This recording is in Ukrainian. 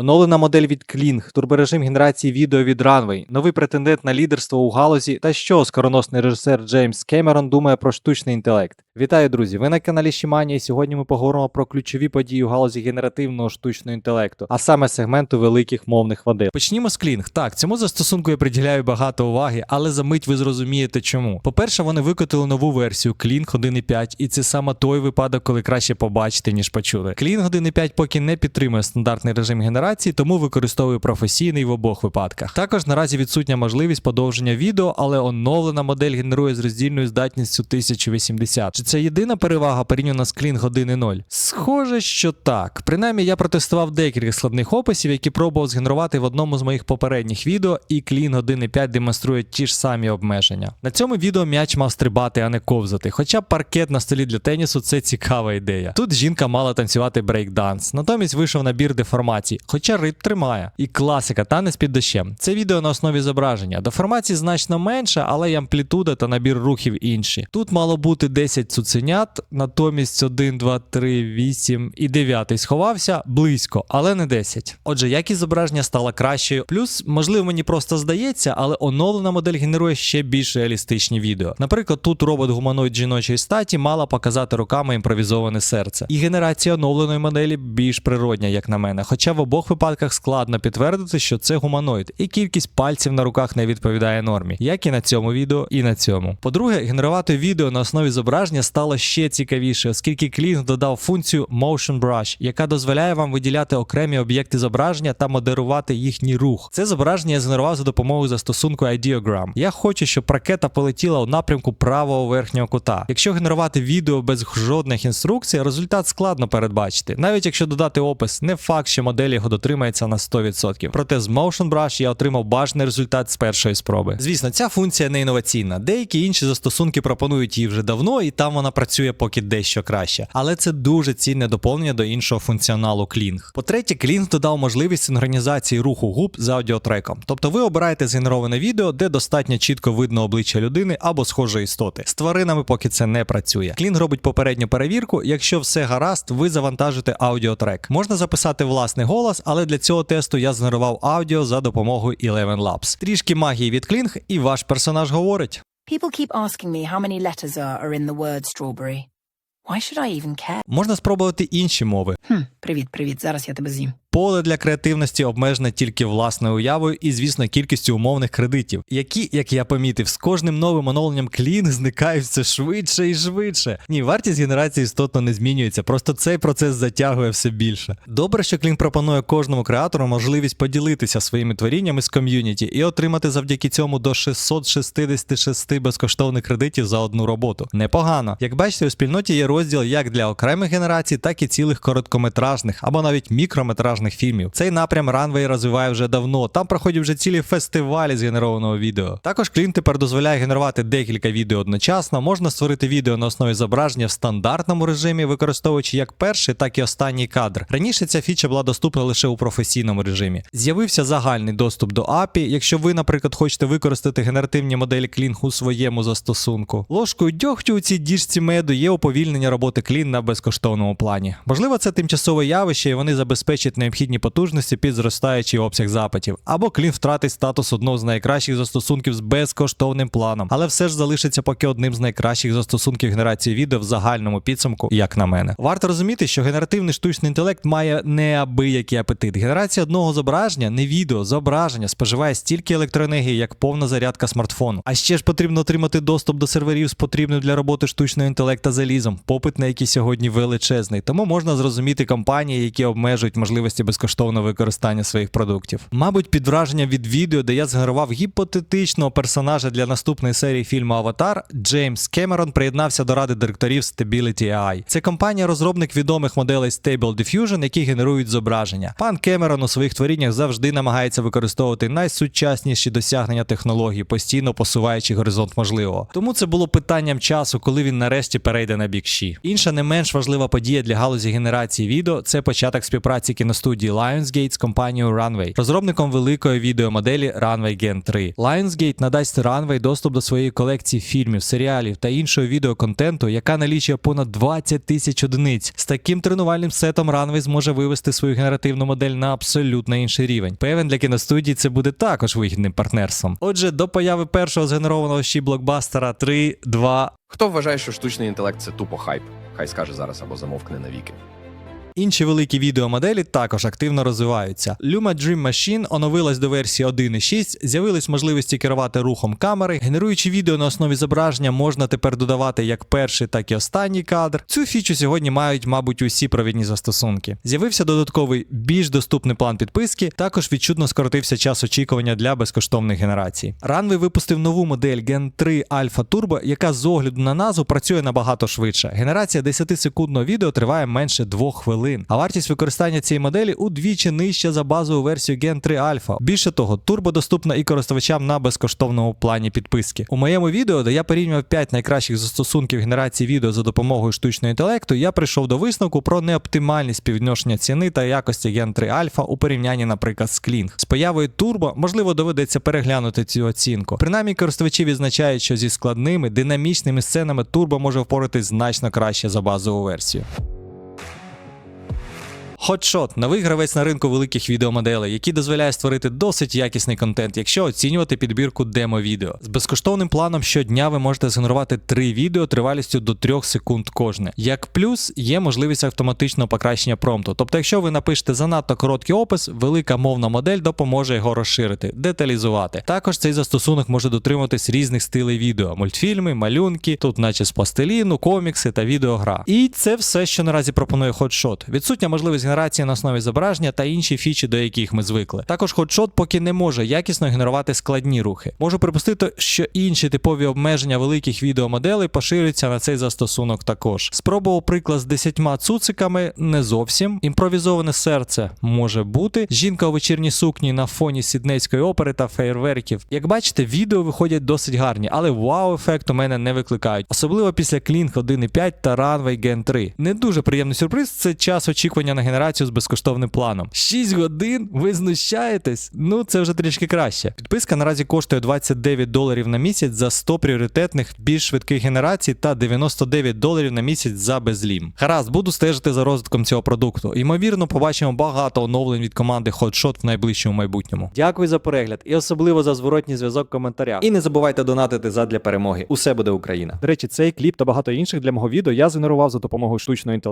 Оновлена модель від Kling, турборежим генерації відео від Runway, новий претендент на лідерство у галузі та що скороносний режисер Джеймс Кемерон думає про штучний інтелект. Вітаю, друзі! Ви на каналі Шіманія, сьогодні ми поговоримо про ключові події у галузі генеративного штучного інтелекту, а саме сегменту великих мовних моделей. Почнімо з Kling. Так, цьому застосунку я приділяю багато уваги, але за мить ви зрозумієте чому. По-перше, вони викотили нову версію Kling 1.5, і це саме той випадок, коли краще побачити, ніж почути. Kling 1.5 поки не підтримує стандартний режим генерації, тому використовує професійний в обох випадках. Також наразі відсутня можливість подовження відео, але оновлена модель генерує з роздільною здатністю 1080. Чи це єдина перевага порівняно з Kling 1.0? Схоже, що так. Принаймні, я протестував декілька складних описів, які пробував згенерувати в одному з моїх попередніх відео, і Kling 1.5 демонструє ті ж самі обмеження. На цьому відео м'яч мав стрибати, а не ковзати. Хоча паркет на столі для тенісу це цікава ідея. Тут жінка мала танцювати брейкданс, натомість вийшов набір деформацій, хоча ритм тримає. І класика танець під дощем. Це відео на основі зображення. Деформацій значно менше, але й амплітуда та набір рухів інші. Тут мало бути 10 цуценят, натомість 1, 2, 3, 8 і 9 сховався близько, але не 10. Отже, якість зображення стала кращою. Плюс, можливо, мені просто здається, але оновлена модель генерує ще більш реалістичні відео. Наприклад, тут робот гуманоїд жіночої статі мала показати руками імпровізоване серце. І генерація оновленої моделі більш природня, як на мене. Хоча в обох випадках складно підтвердити, що це гуманоїд, і кількість пальців на руках не відповідає нормі, як і на цьому відео, і на цьому. По-друге, генерувати відео на основі зображення стало ще цікавіше, оскільки Kling додав функцію Motion Brush, яка дозволяє вам виділяти окремі об'єкти зображення та модерувати їхній рух. Це зображення я згенерував за допомогою застосунку Ideogram. Я хочу, щоб ракета полетіла у напрямку правого верхнього кута. Якщо генерувати відео без жодних інструкцій, результат складно передбачити. Навіть якщо додати опис, не факт, що модель його дотримається на 100%. Проте з Motion Brush я отримав бажаний результат з першої спроби. Звісно, ця функція не інноваційна. Деякі інші застосунки пропонують її вже давно, і там вона працює поки дещо краще. Але це дуже цінне доповнення до іншого функціоналу Kling. По-третє, Kling додав можливість синхронізації руху губ з аудіотреком. Тобто ви обираєте згенероване відео, де достатньо чітко видно обличчя людини або схожої істоти. З тваринами поки це не працює. Kling робить попередню перевірку. Якщо все гаразд, ви завантажите аудіотрек. Можна записати власний голос, але для цього тесту я згенерував аудіо за допомогою Eleven Labs. Трішки магії від Клінг, і ваш персонаж говорить. People keep asking me how many letters are, are in the word strawberry. Why should I even care? Можна спробувати інші мови. Хм, привіт, привіт, зараз я тебе з'їм. Поле для креативності обмежене тільки власною уявою і, звісно, кількістю умовних кредитів, які, як я помітив, з кожним новим оновленням Kling зникають все швидше і швидше. Ні, вартість генерації істотно не змінюється, просто цей процес затягує все більше. Добре, що Kling пропонує кожному креатору можливість поділитися своїми творіннями з ком'юніті і отримати завдяки цьому до 666 безкоштовних кредитів за одну роботу. Непогано. Як бачите, у спільноті є розділ як для окремих генерацій, так і цілих короткометражних або навіть мікрометражних фільмів. Цей напрям Runway розвиває вже давно. Там проходять вже цілі фестивалі з генерованого відео. Також Kling тепер дозволяє генерувати декілька відео одночасно. Можна створити відео на основі зображення в стандартному режимі, використовуючи як перший, так і останній кадр. Раніше ця фіча була доступна лише у професійному режимі. З'явився загальний доступ до API, якщо ви, наприклад, хочете використати генеративні моделі Kling у своєму застосунку. Ложкою дьогтю у цій діжці меду є уповільнення роботи Kling на безкоштовному плані. Можливо, це тимчасове явище, і вони забезпечать необхідні потужності під зростаючий обсяг запитів. Або Kling втратить статус одного з найкращих застосунків з безкоштовним планом, але все ж залишиться поки одним з найкращих застосунків генерації відео в загальному підсумку, як на мене. Варто розуміти, що генеративний штучний інтелект має неабиякий апетит. Генерація одного зображення, не відео, зображення споживає стільки електроенергії, як повна зарядка смартфону. А ще ж потрібно отримати доступ до серверів з потрібним для роботи штучного інтелекта залізом, попит на який сьогодні величезний. Тому можна зрозуміти компанії, які обмежують можливості безкоштовного використання своїх продуктів. Мабуть, під враженням від відео, де я згенерував гіпотетичного персонажа для наступної серії фільму Аватар, Джеймс Кемерон приєднався до ради директорів Stability AI. Це компанія-розробник відомих моделей Stable Diffusion, які генерують зображення. Пан Кемерон у своїх творіннях завжди намагається використовувати найсучасніші досягнення технологій, постійно посуваючи горизонт можливого. Тому це було питанням часу, коли він нарешті перейде на бік Ші. Інша не менш важлива подія для галузі генерації відео це початок співпраці кіностудії студії Lionsgate з компанією Runway, розробником великої відеомоделі Runway Gen 3. Lionsgate надасть Runway доступ до своєї колекції фільмів, серіалів та іншого відеоконтенту, яка налічує понад 20 тисяч одиниць. З таким тренувальним сетом Runway зможе вивести свою генеративну модель на абсолютно інший рівень. Певен для кіностудії це буде також вигідним партнерством. Отже, до появи першого згенерованого ще блокбастера 3, 2, Хто вважає, що штучний інтелект це тупо хайп? Хай скаже зараз або замовкне навіки. Інші великі відеомоделі також активно розвиваються. Luma Dream Machine оновилась до версії 1.6, з'явились можливості керувати рухом камери. Генеруючи відео на основі зображення, можна тепер додавати як перший, так і останній кадр. Цю фічу сьогодні мають, мабуть, усі провідні застосунки. З'явився додатковий більш доступний план підписки. Також відчутно скоротився час очікування для безкоштовних генерацій. Runway випустив нову модель Gen 3 Alpha Turbo, яка з огляду на назву працює набагато швидше. Генерація 10-секундного відео триває менше 2 хвилин. А вартість використання цієї моделі удвічі нижча за базову версію Gen 3 Alpha. Більше того, турбо доступна і користувачам на безкоштовному плані підписки. У моєму відео, де я порівнював 5 найкращих застосунків генерації відео за допомогою штучного інтелекту, я прийшов до висновку про неоптимальність співвідношення ціни та якості Gen 3 Alpha у порівнянні, наприклад, з Kling. З появою турбо, можливо, доведеться переглянути цю оцінку. Принаймні, користувачі відзначають, що зі складними динамічними сценами турбо може впоратись значно краще за базову версію. Hotshot – новий гравець на ринку великих відеомоделей, який дозволяє створити досить якісний контент, якщо оцінювати підбірку демо-відео. З безкоштовним планом щодня ви можете згенерувати три відео тривалістю до 3 секунд кожне. Як плюс є можливість автоматичного покращення промпту. Тобто, якщо ви напишете занадто короткий опис, велика мовна модель допоможе його розширити, деталізувати. Також цей застосунок може дотримуватись різних стилей відео: мультфільми, малюнки, тут, наче з пластиліну, комікси та відеогра. І це все, що наразі пропонує Hotshot. Відсутня можливість генерації на основі зображення та інші фічі, до яких ми звикли. Також Hotshot поки не може якісно генерувати складні рухи. Можу припустити, що інші типові обмеження великих відеомоделей поширюються на цей застосунок також. Спробував приклад з 10 цуциками не зовсім. Імпровізоване серце може бути. Жінка у вечірній сукні на фоні сіднейської опери та фейерверків. Як бачите, відео виходять досить гарні, але вау-ефект у мене не викликають, особливо після Kling 1.5 та Runway Gen 3. Не дуже приємний сюрприз це час очікування на генерацію з безкоштовним планом. 6 годин? Ви знущаєтесь? Ну це вже трішки краще. Підписка наразі коштує 29 доларів на місяць за 100 пріоритетних більш швидких генерацій та 99 доларів на місяць за безлім. Гаразд, буду стежити за розвитком цього продукту. Ймовірно, побачимо багато оновлень від команди Hotshot в найближчому майбутньому. Дякую за перегляд і особливо за зворотній зв'язок в коментарях. І не забувайте донатити задля перемоги. Усе буде Україна. До речі, цей кліп та багато інших для мого відео я згенерував за допомогою штучного інтелекту.